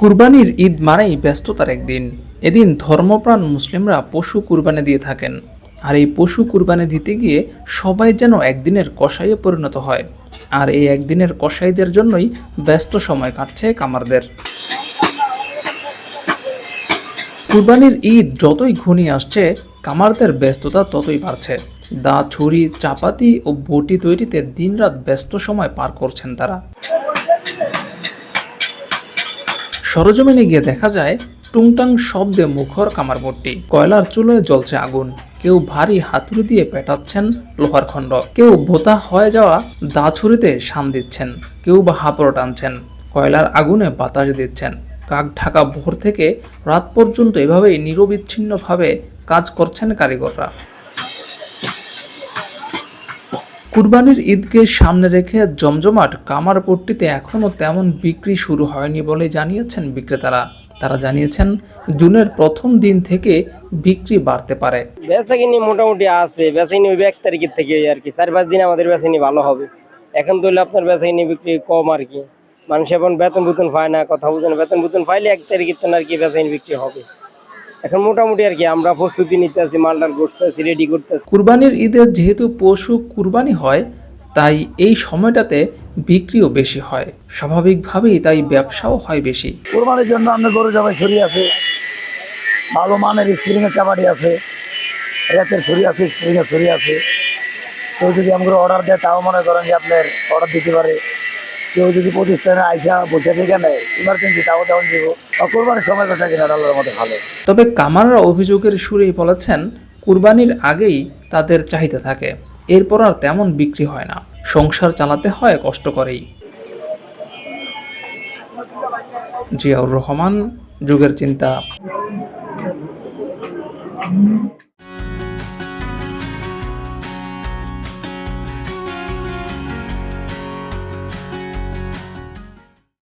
কুরবানির ঈদ মানেই ব্যস্ততার একদিন। এদিন ধর্মপ্রাণ মুসলিমরা পশু কুরবানি দিয়ে থাকেন। আর এই পশু কুরবানি দিতে গিয়ে সবাই যেন একদিনের কসাইয়ে পরিণত হয়। আর এই একদিনের কসাইদের জন্যই ব্যস্ত সময় কাটছে কামারদের। কুরবানির ঈদ যতই ঘনিয়ে আসছে, কামারদের ব্যস্ততা ততই বাড়ছে। দা, ছুরি, চাপাতি ও বটি তৈরিতে দিনরাত ব্যস্ত সময় পার করছেন তারা। সরজমিনে গিয়ে দেখা যায় টুংটাং শব্দে মুখর কামারভট্টি কয়লার চুলোয় জ্বলছে আগুন। কেউ ভারী হাতুড়ি দিয়ে পেটাচ্ছেন লোহার খণ্ড। কেউ বোতা হয়ে যাওয়া দা ছুরিতে শান দিচ্ছেন। কেউ বা হাঁপড় টানছেন। কয়লার আগুনে বাতাস দিচ্ছেন। কাক ঢাকা ভোর থেকে রাত পর্যন্ত এভাবেই নিরবিচ্ছিন্নভাবে কাজ করছেন কারিগররা। কুরবানির ঈদকে সামনে রেখে জমজমাট কামারপট্টিতে এখনও তেমন বিক্রি শুরু হয়নি বলে জানিয়েছেন বিক্রেতারা। তারা জানিয়েছেন, জুনের প্রথম দিন থেকে বিক্রি বাড়তে পারে। বেচাকিনি মোটামুটি আছে বেচা কিনি ওই এক তারিখের থেকে আর কি, চার পাঁচ দিন আমাদের বেচাকিনি ভালো হবে। এখন তো আপনার বেচা কিনি বিক্রি কম আর কি। মানুষ এখন বেতন বুতন পায় না, কথা বুঝেন বেতন বুতন পাইলে এক তারিখের তো আর কি বেচাকিনি বিক্রি হবে। এখন মোটামুটি আর কি আমরা প্রস্তুতি নিতে আছি মালটার করতেছি রেডি করতেছি। কুরবানির ঈদে যেহেতু পশু কুরবানি হয় তাই এই সময়টাতে বিক্রিও বেশি হয়। স্বাভাবিকভাবেই তাই ব্যবসাও হয় বেশি। কোরবানির জন্য আপনার গরু জবাই ছড়ি আছে ভালো মানের স্প্রিং এর চাবাটি আছে রেতের ছড়ি আছে স্প্রিং এর ছড়ি আছে। কেউ যদি আমাকে অর্ডার দেয় তাও মনে করেন যে আপনার অর্ডার দিতে পারে। কেউ যদি প্রতিষ্ঠানে আইসা বসে থেকে নেয় ইমার্জেন্সি তাও তেমন দিব কোরবানির সময় কথা কিনা আল্লাহর মধ্যে ভালো। তবে কামাররা অভিযোগের সুরেই বলেছেন, কুরবানির আগেই তাদের চাহিদা থাকে, এরপর আর তেমন বিক্রি হয় না। সংসার চালাতে হয় কষ্ট করেই। জিয়াউর রহমান, যুগের চিন্তা।